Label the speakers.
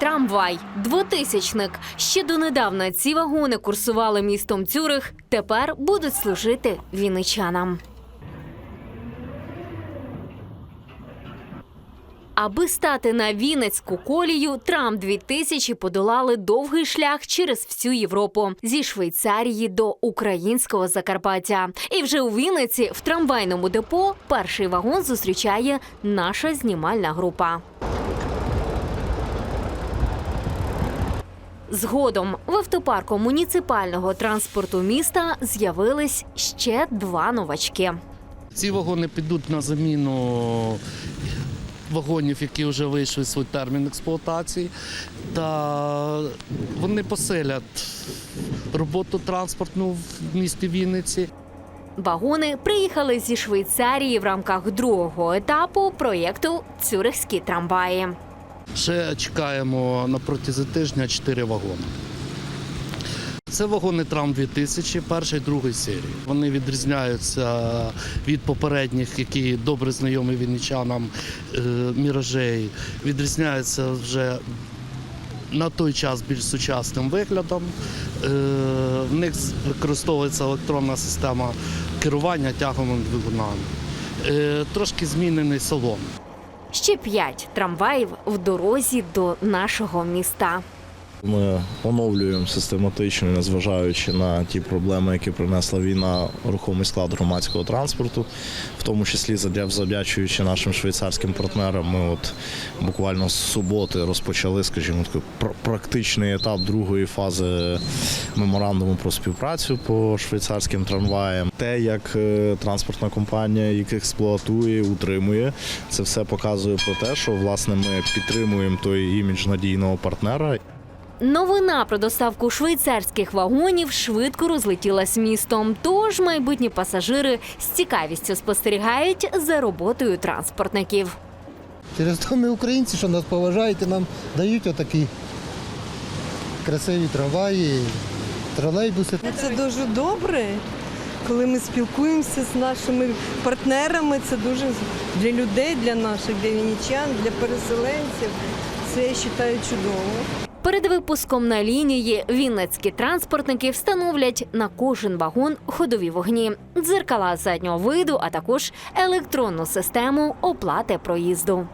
Speaker 1: трамвай, двотисячник. Ще донедавна ці вагони курсували містом Цюрих. Тепер будуть служити вінничанам. Аби стати на Вінницьку колію, Трам 2000 подолали довгий шлях через всю Європу зі Швейцарії до українського Закарпаття. І вже у Вінниці в трамвайному депо перший вагон зустрічає наша знімальна група. Згодом в автопарку муніципального транспорту міста з'явились ще два новачки.
Speaker 2: Ці вагони підуть на заміну вагонів, які вже вийшли свій термін експлуатації, та вони поселять роботу транспортну в місті Вінниці.
Speaker 1: Вагони приїхали зі Швейцарії в рамках другого етапу проєкту Цюрихські трамваї.
Speaker 2: Ще чекаємо на протязі тижня 4 вагони. Це вагони Трам 2000 першої другої серії. Вони відрізняються від попередніх, які добре знайомі вінничанам е, міражей. Відрізняються вже на той час більш сучасним виглядом. Е, В них використовується електронна система керування тяговими двигунами. Е, Трошки змінений салон.
Speaker 1: Ще п'ять трамваїв в дорозі до нашого міста.
Speaker 3: Ми оновлюємо систематично, незважаючи на ті проблеми, які принесла війна, рухомий склад громадського транспорту, в тому числі завдячуючи нашим швейцарським партнерам. Ми от буквально з суботи розпочали, скажімо, такий практичний етап другої фази меморандуму про співпрацю по швейцарським трамваям. Те, як е, транспортна компанія їх експлуатує, утримує, це все показує про те, що власне ми підтримуємо той імідж надійного партнера.
Speaker 1: Новина про доставку швейцарських вагонів швидко розлетілась містом. Тож майбутні пасажири з цікавістю спостерігають за роботою транспортників.
Speaker 4: Через то ми українці, що нас поважають і нам дають отакі красиві трамваї, тролейбуси.
Speaker 5: Це дуже добре, коли ми спілкуємося з нашими партнерами. Це дуже для людей, для наших, для вінничан, для переселенців. Це я вважаю чудово.
Speaker 1: Перед випуском на лінії вінницькі транспортники встановлять на кожен вагон ходові вогні, дзеркала заднього виду, а також електронну систему оплати проїзду.